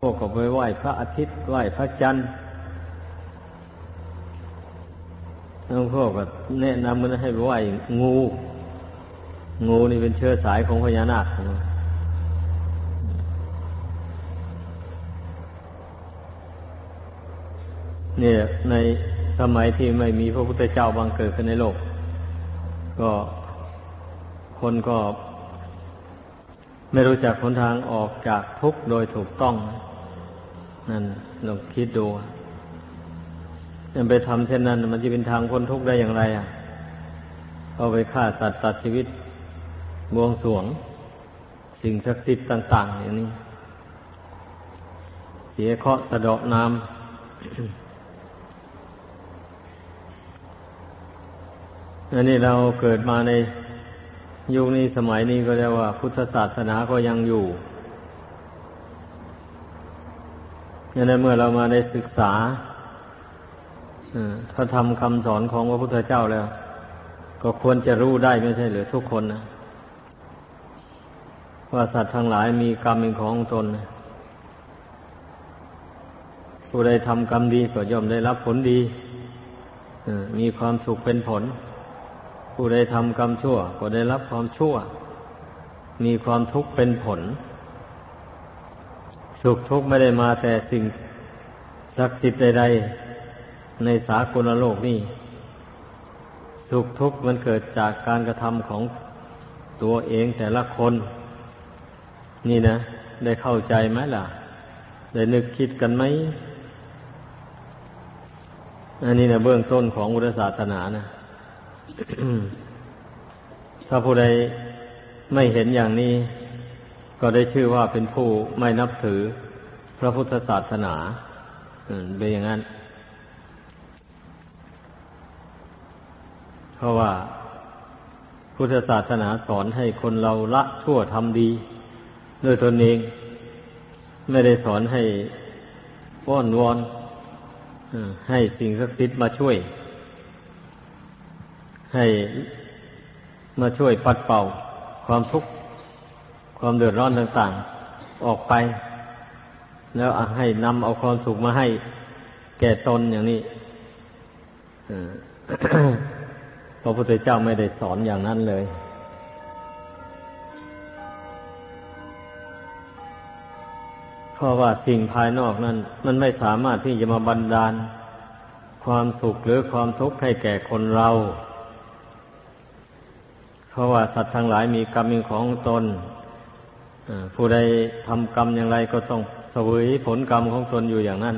พวกก็ไปไหว้พระอาทิตย์ไหว้พระจันทร์แล้วพวกก็แนะนำมันให้ไปไหว้งู งูนี่เป็นเชื้อสายของพญานาคเนี่ยในสมัยที่ไม่มีพระพุทธเจ้าบังเกิดขึ้นในโลก ก็คนก็ไม่รู้จักหนทางออกจากทุกข์โดยถูกต้อง นั่นลองคิดดูยังไปทำเช่นนั้น มันจะเป็นทางพ้นทุกข์ได้อย่างไร อะเอาไปฆ่าสัตว์ตัดชีวิตบวงสวง สิ่งศักดิ์สิทธิ์ต่าง ๆ อย่างนี้ เสียเคาะสะดาะน้ำอันนี้เราเกิดมาในยุคนี้สมัยนี้ก็เรียกว่า พุทธศาสนาก็ยังอยู่ ยันเมื่อเรามาได้ศึกษาถ้าทำคำสอนของพระพุทธเจ้าแล้ว ก็ควรจะรู้ได้ไม่ใช่หรือทุกคนนะว่าสัตว์ทั้งหลายมีกรรมเป็นของตนผู้ใดทำกรรมดีก็ย่อมได้รับผลดีมีความสุขเป็นผล ผู้ใดทำกรรมชั่ว ก็ได้รับความชั่ว มีความทุกข์เป็นผล สุขทุกข์ไม่ได้มาแต่สิ่งศักดิ์สิทธิ์ใดๆ ในสากลโลกนี่ สุขทุกข์มันเกิดจากการกระทำของตัวเองแต่ละคน นี่นะ ได้เข้าใจไหมล่ะ ได้นึกคิดกันไหม อันนี้นะเบื้องต้นของอุตศาสนานะ ถ้าผู้ใดไม่เห็นอย่างนี้ ก็ได้ชื่อว่าเป็นผู้ไม่นับถือพระพุทธศาสนาเป็นอย่างนั้น เพราะว่าพุทธศาสนาสอนให้คนเราละชั่วทำดีด้วยตนเอง ไม่ได้สอนให้ป้อนวอนให้สิ่งศักดิ์สิทธิ์มาช่วย ให้มาช่วยปัดเป่าความทุกข์ ความเดือดร้อนต่างๆ ออกไป แล้วให้นำเอาความสุขมาให้แก่ตนอย่างนี้พระพุทธเจ้าไม่ได้สอนอย่างนั้นเลย เพราะว่าสิ่งภายนอกนั้น มันไม่สามารถที่จะมาบันดาล ความสุขหรือความทุกข์ให้แก่คนเรา เพราะว่าสัตว์ทั้งหลายมีกรรมเป็นของตน ผู้ใดทำกรรมอย่างไรก็ต้องเสวยผลกรรมของตนอยู่อย่างนั้น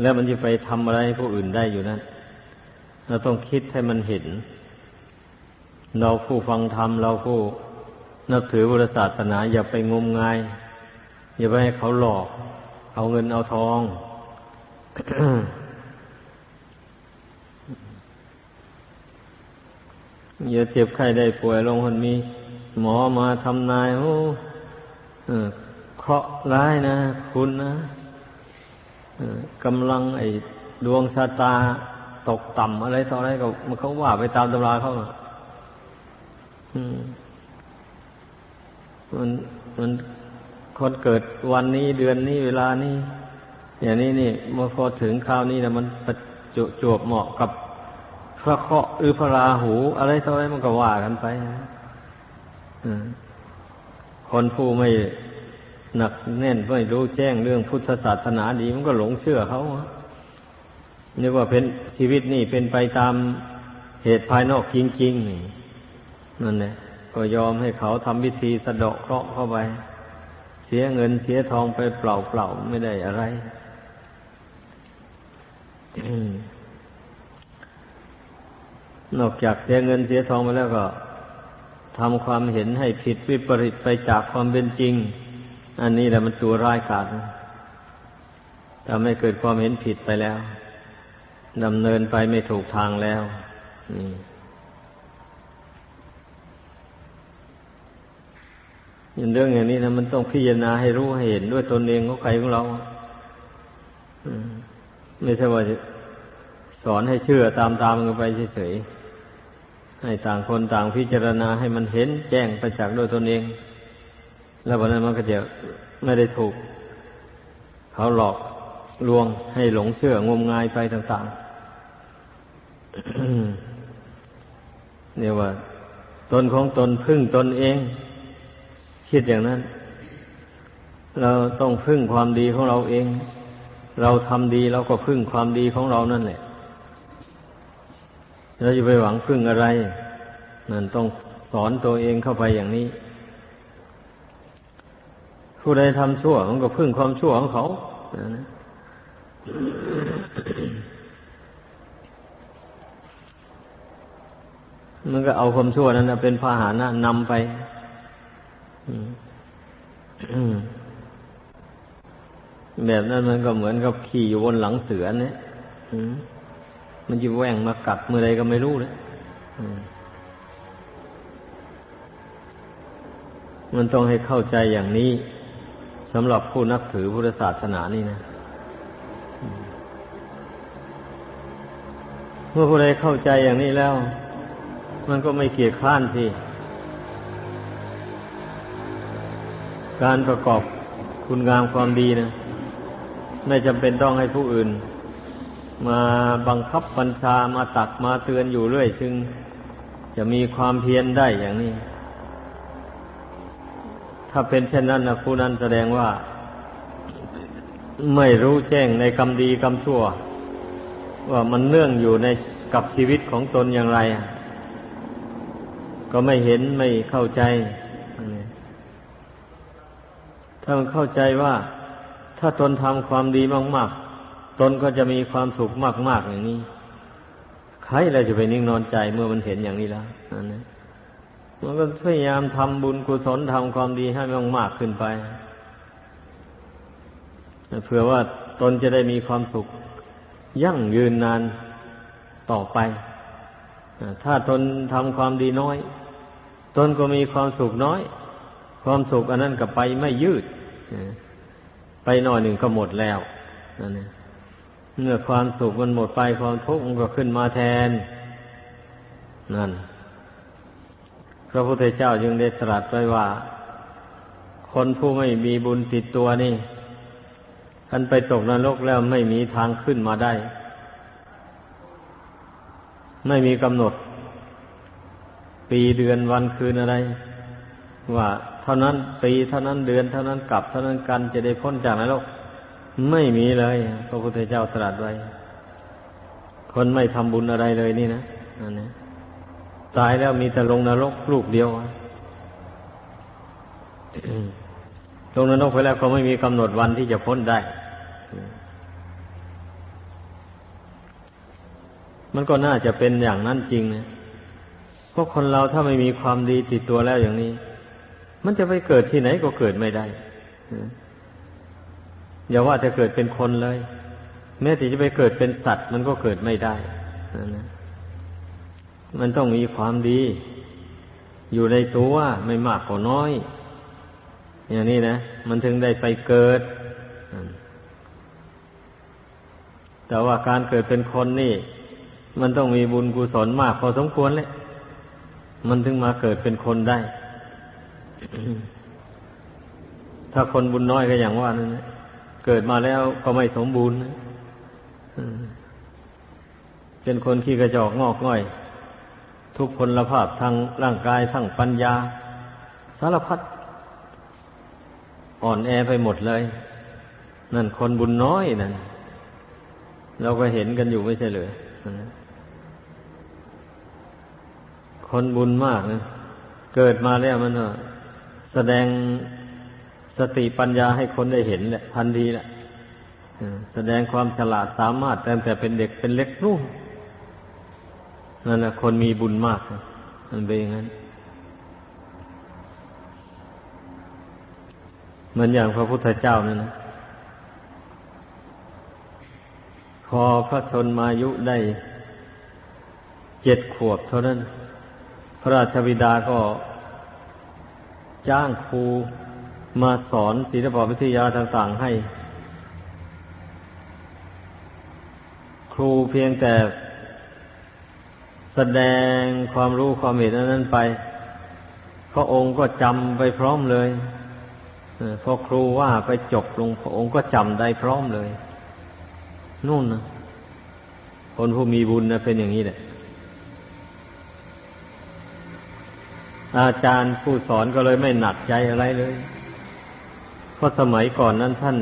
แล้วมันจะไปทำอะไรให้ผู้อื่นได้อยู่นั้นเราต้องคิดให้มันเห็น เราผู้ฟังธรรมเราผู้นับถือพุทธศาสนา อย่าไปงมงาย อย่าไปให้เขาหลอก เอาเงินเอาทอง อย่าเจ็บไข้ได้ป่วยลงคนมี หมอมาทำนายโอ้ เคราะห์ร้ายนะ คุณนะกำลังไอ้ดวงชะตาตกต่ำอะไรต่ออะไรก็มันเขาว่าไปตามตำราเขามันมันคนเกิดวันนี้เดือนนี้เวลานี้อย่างนี้นี่เมื่อพอถึงคราวนี้นะมันประจวบเหมาะกับพระเคราะหรือพระราหู อะไรเท่าไรมันก็ว่ากันไป คนผู้ไม่หนักแน่นไม่รู้แจ้งเรื่องพุทธศาสนาดีมันก็หลงเชื่อเขานี่ว่าเป็นชีวิตนี่เป็นไปตามเหตุภายนอกจริงๆนี่นั่นแหละก็ยอมให้เขาทำวิธีสะเดาะเคราะห์เข้าไป เสียเงินเสียทองไปเปล่าๆไม่ได้อะไรนอกจากเสียเงินเสียทองไปแล้วก็ ทำความเห็นให้ผิดวิปริตไปจากความเป็นจริง อันนี้แหละมันตัวร้ายกาจทำให้เกิดความเห็นผิดไปแล้วดำเนินไปไม่ถูกทางแล้วนี่เรื่องอย่างนี้นะมันต้องพิจารณาให้รู้ให้เห็นด้วยตนเองของใครของเราไม่ใช่ว่าสอนให้เชื่อตามๆกันไปเฉยๆ ให้ต่างคนต่างพิจารณาให้มันเห็นแจ้งประจักษ์ด้วยตนเอง แล้ววันนั้นมันก็จะไม่ได้ถูก เขาหลอกลวงให้หลงเชื่องมงายไปต่างๆเนี่ยว่า ตนของตนพึ่งตนเอง คิดอย่างนั้น เราต้องพึ่งความดีของเราเอง เราทำดีเราก็พึ่งความดีของเรานั่นแหละ เราจะไปหวังพึ่งอะไร นั่นต้องสอนตัวเองเข้าไปอย่างนี้ ผู้ใดทำชั่วมันก็พึ่งความชั่วของเขานะมันก็เอาความชั่วนั้นเป็นพาหานะนำไปแบบนั้นมันก็เหมือนกับขี่อยู่บนหลังเสือเนี่ย มันจะแหว่งมากัดเมื่อไรก็ไม่รู้เลยมันต้องให้เข้าใจอย่างนี้สำหรับผู้นับถือพุทธศาสนานี่นะ เมื่อผู้ใดเข้าใจอย่างนี้แล้ว มันก็ไม่เกียดข้านสิ การประกอบคุณงามความดีนะ ไม่จำเป็นต้องให้ผู้อื่น มาบังคับบัญชามาตักมาเตือนอยู่เรื่อยจึง จะมีความเพียรได้อย่างนี้ ถ้าเป็นเช่นนั้นนะผู้นั้นแสดงว่า ไม่รู้แจ้งในกรรมดีกรรมชั่ว ว่ามันเนื่องอยู่ในกับชีวิตของตนอย่างไร ก็ไม่เห็นไม่เข้าใจ ถ้ามันเข้าใจว่า ถ้าตนทำความดีมาก ๆ ตนก็จะมีความสุขมากๆอย่างนี้ ใครเราจะไปนิ่งนอนใจเมื่อมันเห็นอย่างนี้แล้วนั่นนะมันก็พยายามทำบุญกุศลทำความดีให้มากมากขึ้นไปเผื่อว่าตนจะได้มีความสุข ยั่งยืนนานต่อไป ถ้าตนทำความดีน้อย ตนก็มีความสุขน้อย ความสุขอันนั้นก็ไปไม่ยืด ไปหน่อยหนึ่งก็หมดแล้วนั่นเอง เมื่อความสุขมันหมดไปความทุกข์มันก็ขึ้นมาแทน นั่น พระพุทธเจ้าจึงได้ตรัสไว้ว่า คนผู้ไม่มีบุญติดตัวนี่ท่านไปตกนรกแล้วไม่มีทางขึ้นมาได้ ไม่มีกำหนด ปีเดือนวันคืนอะไร ว่า เท่านั้นปีเท่านั้นเดือน เท่านั้นกลับ เท่านั้นกันจะได้พ้นจากนรก ไม่มีเลยพระพุทธเจ้าตรัสไว้ คนไม่ทำบุญอะไรเลยนี่นะนั่นนะตายแล้วมีแต่ลงนรกลูกเดียวลงนรกไปแล้วก็ไม่มีกำหนดวันที่จะพ้นได้ มันก็น่าจะเป็นอย่างนั้นจริงนะเพราะคนเราถ้าไม่มีความดีติดตัวแล้วอย่างนี้ มันจะไปเกิดที่ไหนก็เกิดไม่ได้ อย่าว่าจะเกิดเป็นคนเลย แม้แต่จะไปเกิดเป็นสัตว์ มันก็เกิดไม่ได้นะมันต้องมีความดี อยู่ในตัวไม่มากก็น้อย อย่างนี้นะ มันถึงได้ไปเกิด แต่ว่าการเกิดเป็นคนนี่ มันต้องมีบุญกุศลมากพอสมควรเลยมันถึงมาเกิดเป็นคนได้ ถ้าคนบุญน้อยก็อย่างว่านั่น เกิดมาแล้วก็ไม่สมบูรณ์เป็นคนขี้กระจอกงอกง่อย ทุกพลภาพทางร่างกายทั้งปัญญา สารพัดอ่อนแอไปหมดเลย นั่นคนบุญน้อยนั่นเราก็เห็นกันอยู่ไม่ใช่เลยคนบุญมากนะเกิดมาแล้วมันแสดง สติปัญญาให้คนได้เห็นแหละทันทีแหละแสดงความฉลาดสามารถแต่แต่เป็นเด็กเป็นเล็กนู่นนั่นแหละคนมีบุญมากมันเป็นอย่างนั้นเหมือนอย่างพระพุทธเจ้านั่นนะพอพระชนมายุได้เจ็ดขวบเท่านั้น พระราชบิดาก็จ้างครู มาสอนศิลปวิทยาต่างๆให้ ครูเพียงแต่แสดงความรู้ความเห็นนั้นไป พระองค์ก็จำไปพร้อมเลยพอครูว่าไปจบลง พระองค์ก็จำได้พร้อมเลย นู่นนะคนผู้มีบุญนะเป็นอย่างนี้แหละ อาจารย์ผู้สอนก็เลยไม่หนักใจอะไรเลย เพราะสมัยก่อนนั้นท่าน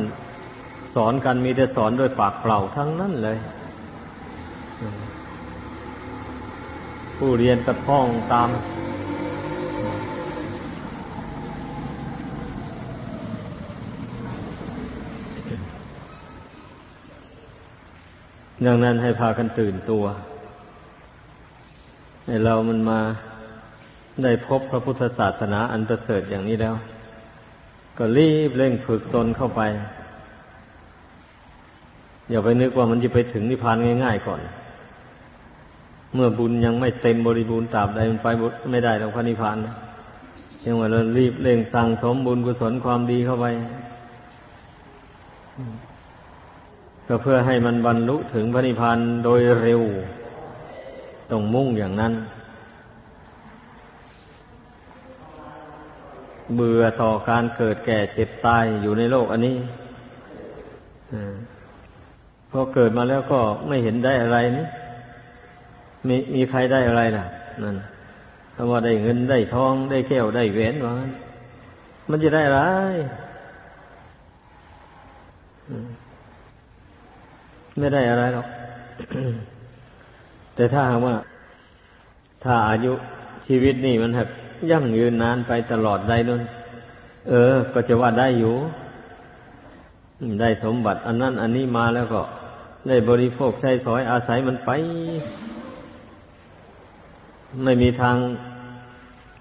สอนกันมีแต่สอนด้วยปากเปล่าทั้งนั้นเลย ผู้เรียนกระท่องตามดังนั้นให้พากันตื่นตัว ให้เรามันมาได้พบพระพุทธศาสนาอันประเสริฐอย่างนี้แล้ว ก็รีบเร่งฝึกตนเข้าไป อย่าไปนึกว่ามันจะไปถึงนิพพานง่าย ๆ ก่อน เมื่อบุญยังไม่เต็มบริบูรณ์ตราบใดมันไปไม่ได้หรอกพระนิพพานยังว่าเรารีบเร่งสั่งสมบุญกุศลความดีเข้าไปก็เพื่อให้มันบรรลุถึงพระนิพพานโดยเร็ว ต้องมุ่งอย่างนั้น เบื่อต่อการเกิดแก่เจ็บตายอยู่ในโลกอันนี้พอเกิดมาแล้วก็ไม่เห็นได้อะไรนี่มีมีใครได้อะไรล่ะนั่นถ้าว่าได้เงินได้ทองได้แก้วได้แหวนว่ามันจะได้อะไรไม่ได้อะไรหรอก แต่ถ้าหากว่า ถ้าอายุชีวิตนี่มันหัก ยั่งยืนนานไปตลอดได้นั่นเออ ก็จะว่าได้อยู่ ได้สมบัติ อันนั้น อันนี้มาแล้วก็ ได้บริโภคใช้สอยอาศัยมันไป ไม่มีทาง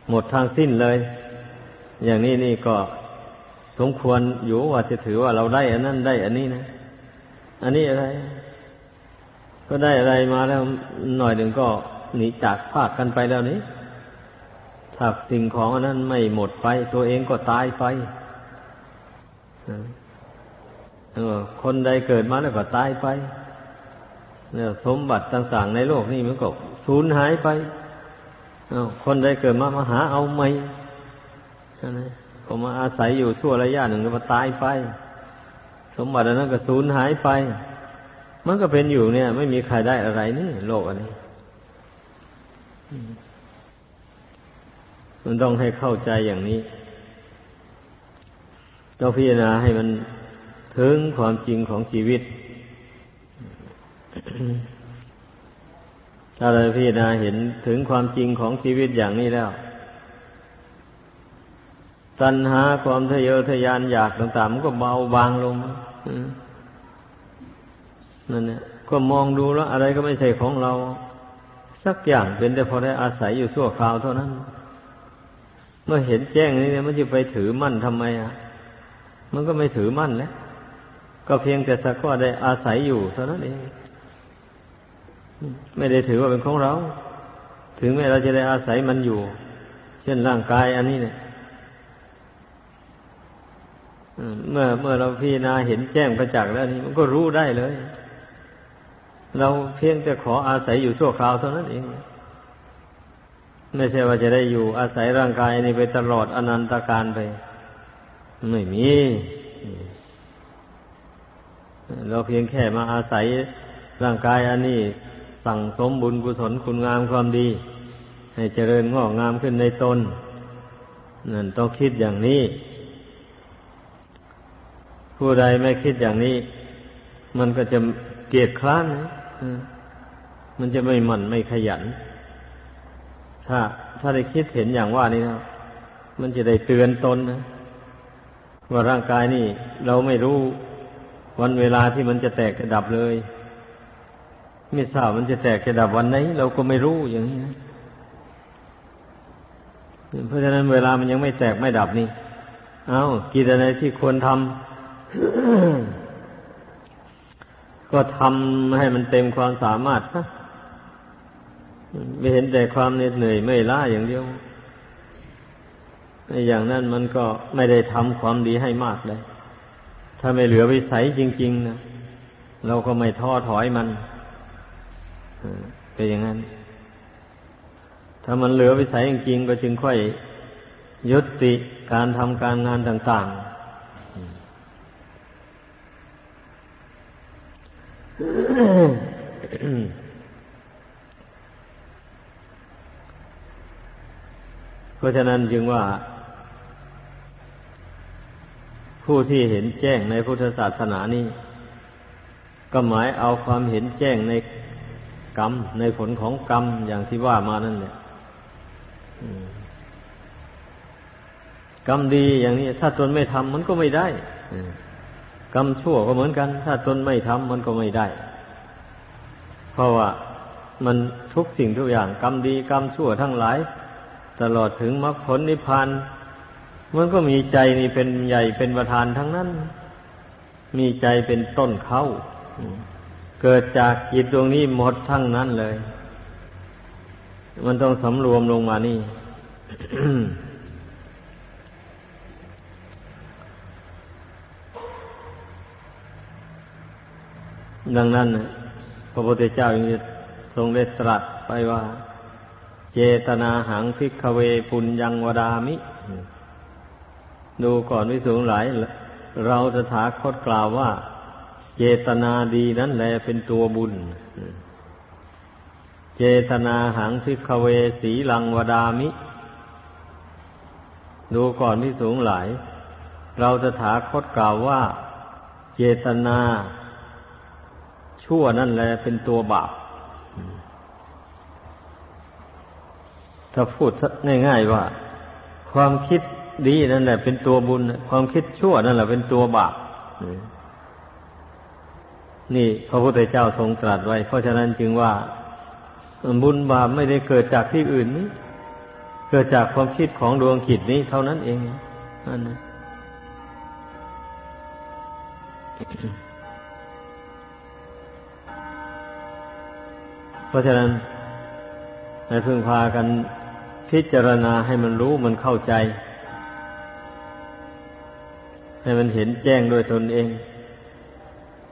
หมดทางสิ้นเลย อย่างนี้นี่ก็สมควรอยู่ว่าจะถือว่าเราได้ อันนั้นได้ อันนี้นะ อันนี้อะไร ก็ได้อะไรมาแล้วหน่อยหนึ่งก็หนีจากภาคกันไปแล้วนี้ ถ้าสิ่งของอันนั้นไม่หมดไป ตัวเองก็ตายไปคนใดเกิดมาแล้วก็ตายไปเนี่ยสมบัติต่างๆในโลกนี้มันก็สูญหายไปคนใดเกิดมามาหาเอาไม่นะก็มาอาศัยอยู่ชั่วระยะหนึ่งก็มาตายไป สมบัติอนั้นก็สูญหายไป มันก็เป็นอยู่เนี่ย ไม่มีใครได้อะไรนี่ โลกอันนี้ มันต้องให้เข้าใจอย่างนี้ต้องพิจารณาให้มันถึงความจริงของชีวิต ถ้าเราพิจารณาเห็นถึงความจริงของชีวิตอย่างนี้แล้ว ตัณหาความทะเยอทะยานอยากต่างๆมันก็เบาบางลงนั่นเนี่ยก็มองดูแล้ว อะไรก็ไม่ใช่ของเรา สักอย่างเป็นแต่พอได้อาศัยอยู่ชั่วคราวเท่านั้น เมื่อเห็นแจ้งนี่เนี่ยมันจะไปถือมั่นทำไมอะ มันก็ไม่ถือมั่นแล้วก็เพียงแต่สักว่าได้อาศัยอยู่เท่านั้นเองไม่ได้ถือว่าเป็นของเรา ถึงแม้เราจะได้อาศัยมันอยู่ เช่นร่างกายอันนี้เนี่ยเมื่อเมื่อเราพิจารณาเห็นแจ้งประจักษ์แล้วนี่มันก็รู้ได้เลย เราเพียงแต่ขออาศัยอยู่ชั่วคราวเท่านั้นเอง ไม่ใช่ว่าจะได้อยู่อาศัยร่างกายนี้ไปตลอดอนันตการไป ไม่มีเราเพียงแค่มาอาศัยร่างกายอันนี้ สั่งสมบุญกุศลคุณงามความดี ให้เจริญงอกงามขึ้นในตนนั่นต้องคิดอย่างนี้ ผู้ใดไม่คิดอย่างนี้ มันก็จะเกียดคร้านนะมันจะไม่หมั่นไม่ขยัน ถ้าถ้าได้คิดเห็นอย่างว่านี้นะมันจะได้เตือนตนนะว่าร่างกายนี่เราไม่รู้วันเวลาที่มันจะแตกจะดับเลย ไม่ทราบมันจะแตกจะดับวันไหน เราก็ไม่รู้อย่างนี้นะเพราะฉะนั้นเวลามันยังไม่แตกไม่ดับนี่ เอากิจอะไรที่ควรทำก็ทำให้มันเต็มความสามารถซะ ไม่เห็นแต่ความเหนื่อยไม่ล้าอย่างเดียวในอย่างนั้นมันก็ไม่ได้ทำความดีให้มากเลย ถ้าไม่เหลือวิสัยจริง ๆนะเราก็ไม่ท้อถอยมันเป็นอย่างนั้น ถ้ามันเหลือวิสัยจริงๆก็จึงค่อยยุติการทำการงานต่าง ๆ ราะฉะนั้นจึงว่า ผู้ที่เห็นแจ้งในพุทธศาสนานี้ก็หมายเอาความเห็นแจ้งในกรรม ในผลของกรรมอย่างที่ว่ามานั่นเนี่ยกรรมดีอย่างนี้ ถ้าตนไม่ทำมันก็ไม่ได้กรรมชั่วก็เหมือนกัน ถ้าตนไม่ทำมันก็ไม่ได้ เพราะว่ามันทุกสิ่งทุกอย่าง กรรมดีกรรมชั่วทั้งหลาย ตลอดถึงมรรคผลนิพพานมันก็มีใจนี่เป็นใหญ่เป็นประธานทั้งนั้น มีใจเป็นต้นเขาเกิดจากจิตดวงนี้หมดทั้งนั้นเลย มันต้องสำรวมลงมานี่ดังนั้นพระพุทธเจ้ายังทรงได้ตรัสไปว่า เจตนาหังพิกเวปุญญังวดามิ ดูก่อนวิสูงหลาย เราจะถาคตกล่าวว่า เจตนาดีนั้นแหละเป็นตัวบุญ เจตนาหังพิกเวสีลังวดามิ ดูก่อนวิสูงหลาย เราจะถาคตกล่าวว่า เจตนา ชั่วนั่นแหละเป็นตัวบาป ถ้าพูดง่าย ๆว่า ความคิดดีนั่นแหละ เป็นตัวบุญ ความคิดชั่วนั่นแหละเป็นตัวบาปนี่พระพุทธเจ้าทรงตรัสไว้ เพราะฉะนั้นจึงว่า บุญบาปไม่ได้เกิดจากที่อื่นนี้ เกิดจากความคิดของดวงขิดนี้เท่านั้นเองนั่นนะราะฉะนั้นให้พึ่งพากัน พิจารณาให้มันรู้มันเข้าใจ ให้มันเห็นแจ้งโดยตนเอง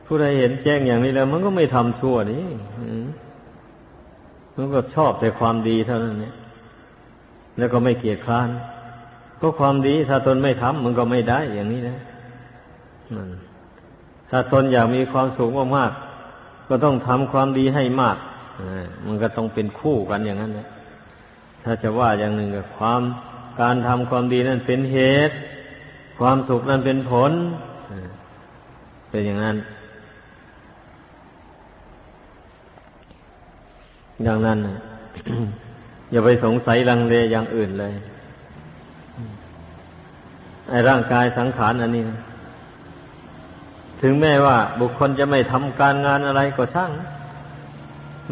ผู้ใดเห็นแจ้งอย่างนี้แล้ว มันก็ไม่ทำชั่วนี่มันก็ชอบแต่ความดีเท่านั้นเนี่ยแล้วก็ไม่เกียจคร้านก็ความดีถ้าตนไม่ทำมันก็ไม่ได้อย่างนี้นะนั่นถ้าตนอยากมีความสุขมากๆก็ต้องทำความดีให้มากมันก็ต้องเป็นคู่กันอย่างนั้นนะ ถ้าจะว่าอย่างหนึ่งกับความการทำความดีนั่นเป็นเหตุ ความสุขนั่นเป็นผล เป็นอย่างนั้นอย่างนั้นอย่าไปสงสัยลังเลอย่างอื่นเลยไอ้ร่างกายสังขารอันนี้นะถึงแม้ว่า บุคคลจะไม่ทำการงานอะไรก็ช่าง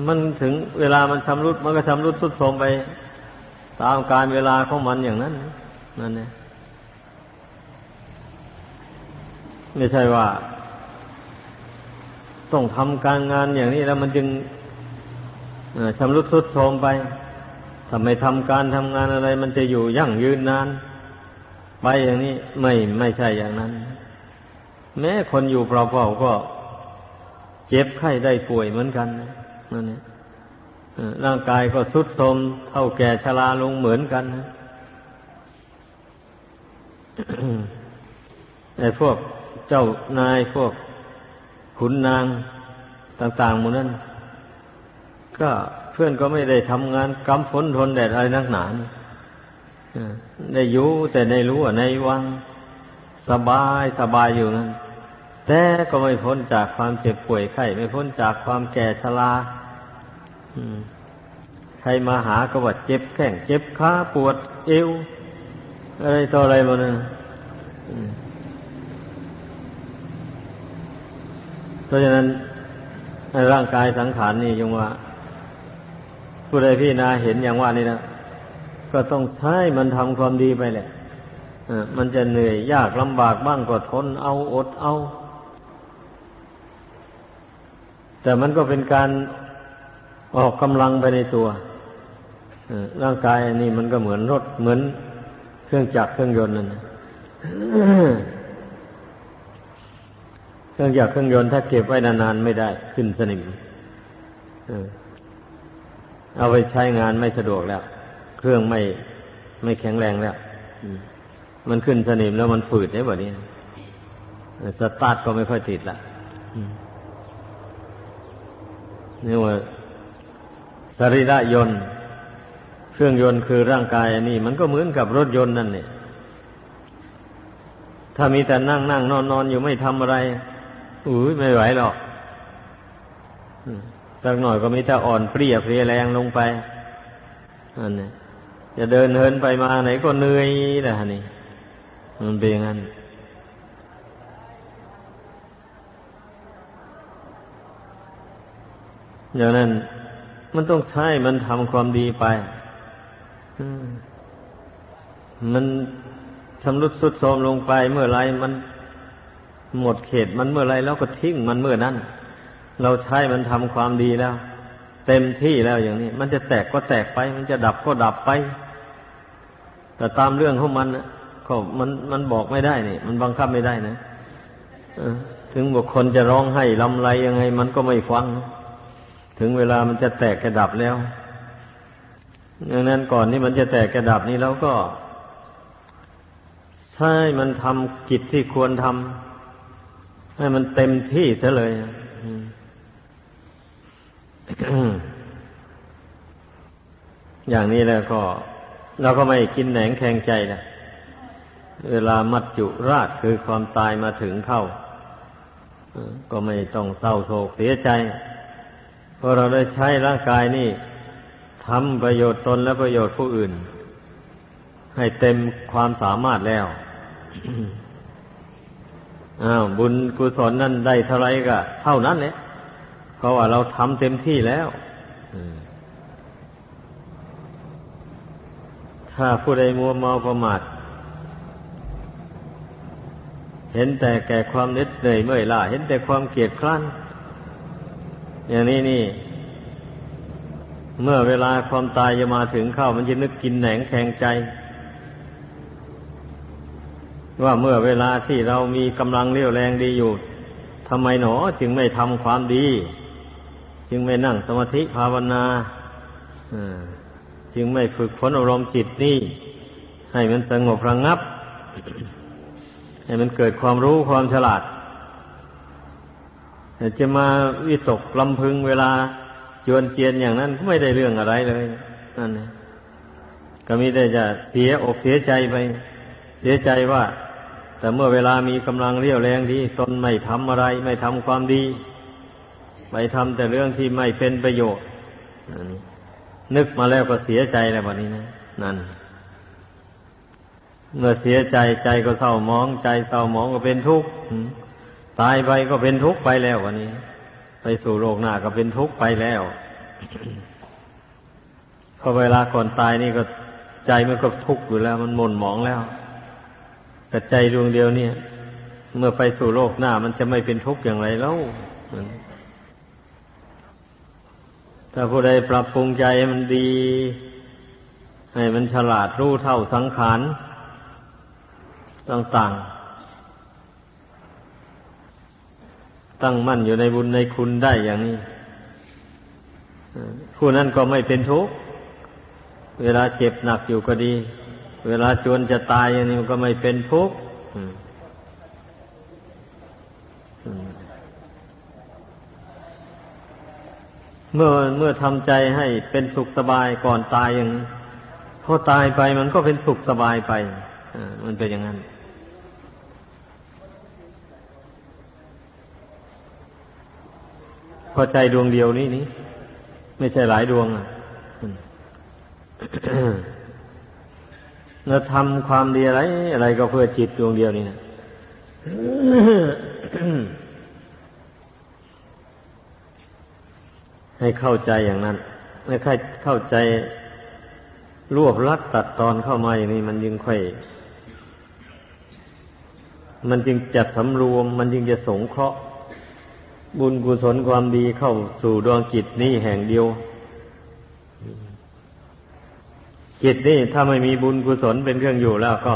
มันถึงเวลามันชำรุด มันก็ชำรุดสุดโทรมไป ตามการเวลาของมันอย่างนั้นนั่นเนี่ยไม่ใช่ว่า ต้องทำการงานอย่างนี้แล้วมันจึงชำรุดสุดโทรมไปถ้าไมทำการทำงานอะไร มันจะอยู่ยั่งยืนนาน ไปอย่างนี้ไม่ไม่ใช่อย่างนั้น แม้คนอยู่เปล่าๆก็ เจ็บไข้ได้ป่วยเหมือนกันนะนั่นเนี่ย ร่างกายก็สุดโทมเท่าแก่ชราลงเหมือนกันนะไอ้พวกเจ้านายพวกขุนนางต่างๆหมดนั้น ก็เพื่อนก็ไม่ได้ทำงานกำฝนทนแดดอะไรนักหนานี่ได้อยู่แต่ในรู้ว่าในวังสบายสบายอยู่นั้นแต่ก็ไม่พ้นจากความเจ็บป่วยไข้ไม่พ้นจากความแก่ชรา ใครมาหาก็ว่าเจ็บแข้งเจ็บขาปวดเอวอะไรต่ออะไรมาเนี่ยเพราะฉะนั้นร่างกายสังขารนี่ยังว่า ผู้ใดพี่นาเห็นอย่างว่านี่นะก็ต้องใช้มันทำความดีไปแหละมันจะเหนื่อยยากลำบากบ้างก็ทนเอาอดเอา แต่มันก็เป็นการ ออกกำลังไปในตัวร่างกายอันนี้มันก็เหมือนรถเหมือนเครื่องจักรเครื่องยนต์นั่นเครื่องจักรเครื่องยนต์ถ้าเก็บไว้นานๆไม่ได้ขึ้นสนิมเอาไปใช้งานไม่สะดวกแล้ว เครื่องไม่ไม่แข็งแรงแล้วมันขึ้นสนิมแล้วมันฝืดได้แบบนี้สตาร์ทก็ไม่ค่อยติดละนี่ว่า สรีระยนต์ เครื่องยนต์คือร่างกายอันนี้ มันก็เหมือนกับรถยนต์นั่นเนี่ย ถ้ามีแต่นั่งนั่งนอนนอนอยู่ไม่ทำอะไรอุ้ยไม่ไหวหรอกสักหน่อยก็มีแต่อ่อนเปรี้ยเพลียแรงลงไปอันนี้จะเดินเหินไปมาไหนก็เหนื่อยนะนี่มันเป็นอย่างนั้นอย่างนั้น มันต้องใช้มันทำความดีไปมันชำรุดสุดโทรมลงไปเมื่อไรมันหมดเขตมันเมื่อไรแล้วก็ทิ้งมันเมื่อนั้น เราใช้มันทำความดีแล้ว เต็มที่แล้วอย่างนี้ มันจะแตกก็แตกไป มันจะดับก็ดับไป แต่ตามเรื่องของมันก็มันมันบอกไม่ได้นี่ มันบังคับไม่ได้นะถึงบุคคลจะร้องให้ลำไรยังไง มันก็ไม่ฟัง ถึงเวลามันจะแตกกระดับแล้วดังนั้นก่อนที่มันจะแตกกระดับนี้แล้วก็ใช่มันทำกิจที่ควรทำให้มันเต็มที่เสียเลยอย่างนี้แล้วก็เราก็ไม่กินแหนงแข่งใจนะเวลามัดจุราชคือความตายมาถึงเข้าก็ไม่ต้องเศร้าโศกเสียใจ เพราะเราได้ใช้ร่างกายนี่ทำประโยชน์ตนและประโยชน์ผู้อื่น ให้เต็มความสามารถแล้วอ้าวบุญกุศลนั่นได้เท่าไรก็เท่านั้นแหละเพราะว่าเราทำเต็มที่แล้วถ้าผู้ใดมัวเมาประมาทเห็นแต่แก่ความเน็ดเหนื่อยเมื่อยล้าเห็นแต่ความเกียดคร้าน อย่างนี้นี่ เมื่อเวลาความตายจะมาถึงเข้า มันจะนึกกินแหนงแข็งใจ ว่าเมื่อเวลาที่เรามีกำลังเรี่ยวแรงดีอยู่ทำไมหนอจึงไม่ทำความดี จึงไม่นั่งสมาธิภาวนาจึงไม่ฝึกฝนอารมณ์จิตนี่ ให้มันสงบระงงับ ให้มันเกิดความรู้ความฉลาด จะมาวิตกลำพึงเวลาจวนเจียนอย่างนั้นก็ไม่ได้เรื่องอะไรเลยนั่นก็มีแต่จะเสียอกเสียใจไป เสียใจว่า แต่เมื่อเวลามีกำลังเรี่ยวแรงดีตนไม่ทำอะไร ไม่ทำความดีไปทำแต่เรื่องที่ไม่เป็นประโยชน์นึกมาแล้วก็เสียใจแล้ววันนี้นะนั่น เมื่อเสียใจใจก็เศร้ามอง ใจเศร้ามองก็เป็นทุกข์ ตายไปก็เป็นทุกข์ไปแล้ววันนี้ ไปสู่โลกหน้าก็เป็นทุกข์ไปแล้วพอเวลาก่อนตายนี่ก็ใจมันก็ทุกข์อยู่แล้ว มันหม่นหมองแล้วแต่ใจดวงเดียวเนี่ย เมื่อไปสู่โลกหน้า มันจะไม่เป็นทุกข์อย่างไรแล้วถ้าผู้ใดปรับปรุงใจมันดี ให้มันฉลาดรู้เท่าสังขารต่าง ๆ ตั้งมั่นอยู่ในบุญในคุณได้อย่างนี้ผู้นั้นก็ไม่เป็นทุกข์เวลาเจ็บหนักอยู่ก็ดี เวลาจวนจะตายอย่างนี้มันก็ไม่เป็นทุกข์เมื่อเมื่อทำใจให้เป็นสุขสบายก่อนตายอย่างพอตายไปมันก็เป็นสุขสบายไปมันเป็นอย่างนั้น พอใจดวงเดียวนี้นี่ไม่ใช่หลายดวงอะเราทำความดีอะไร อะไรก็เพื่อจิตดวงเดียวนี่นะให้เข้าใจอย่างนั้นให้เข้าใจรวบลัดตัดตอนเข้ามาอย่างนี้มันยิ่งค่อย มันจึงจัดสำรวม มันจึงจะสงเคราะห์ บุญกุศลความดีเข้าสู่ดวงจิตนี้แห่งเดียว จิตนี่ถ้าไม่มีบุญกุศลเป็นเครื่องอยู่แล้วก็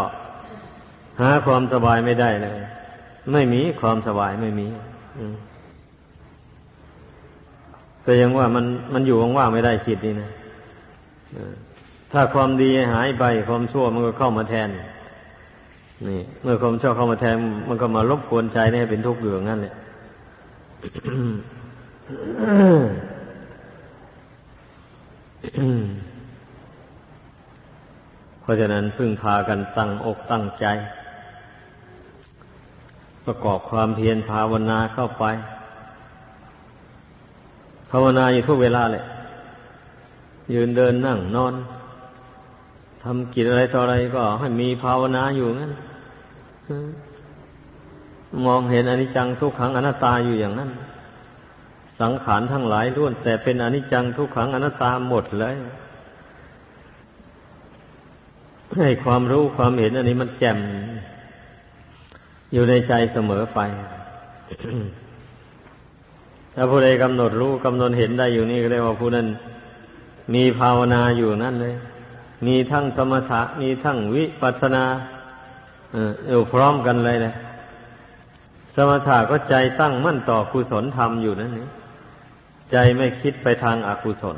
หาความสบายไม่ได้เลย ไม่มีความสบายไม่มีแต่ยังว่ามันมันอยู่ว่างๆไม่ได้จิตนี่นะถ้าความดีหายไปความชั่วมันก็เข้ามาแทนนี่ เมื่อความชอบเข้ามาแทน มันก็มารบกวนใจให้เป็นทุกข์อยู่งั้นเลย เพราะฉะนั้นพึ่งพากันตั้งอกตั้งใจ ประกอบความเพียรภาวนาเข้าไป ภาวนาอยู่ทุกเวลาเลยยืนเดินนั่งนอนทำกิจอะไรต่ออะไรก็ให้มีภาวนาอยู่งั้น มองเห็นอนิจจังทุกขังอนัตตาอยู่อย่างนั้น สังขารทั้งหลายล้วน แต่เป็นอนิจจังทุกขังอนัตตาหมดเลยให้ความรู้ความเห็นอันนี้มันแจ่มอยู่ในใจเสมอไป ถ้าผู้ใดกำหนดรู้กำหนดเห็นได้อยู่นี่ก็เรียกว่าผู้นั้นมีภาวนาอยู่นั่นเลย มีทั้งสมถะมีทั้งวิปัสสนาอยู่พร้อมกันเลยเลย สมถะก็ใจตั้งมั่นต่อกุศลธรรมอยู่นั่นนี่ใจไม่คิดไปทางอากุศล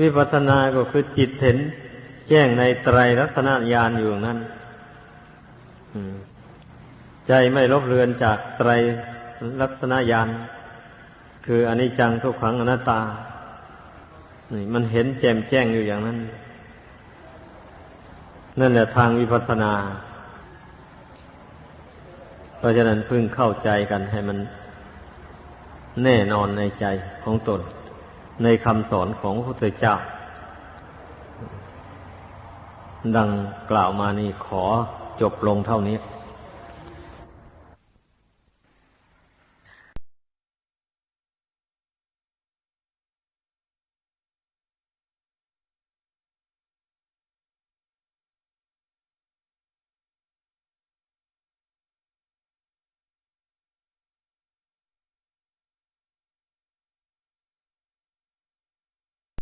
วิปัสสนาก็คือจิตเห็นแจ้งในไตรลักษณะญาณอยู่นั้นใจไม่ลบเลือนจากไตรลักษณะญาณคืออนิจจังทุกขังอนัตตานี่มันเห็นแจ่มแจ้งอยู่อย่างนั้น นั่นแหละทางวิปัสสนา ราะฉะนั้นพึ่งเข้าใจกันให้มันแน่นอนในใจของตน ในคำสอนของพระพุทธเจ้า ดังกล่าวมานี่ขอจบลงเท่านี้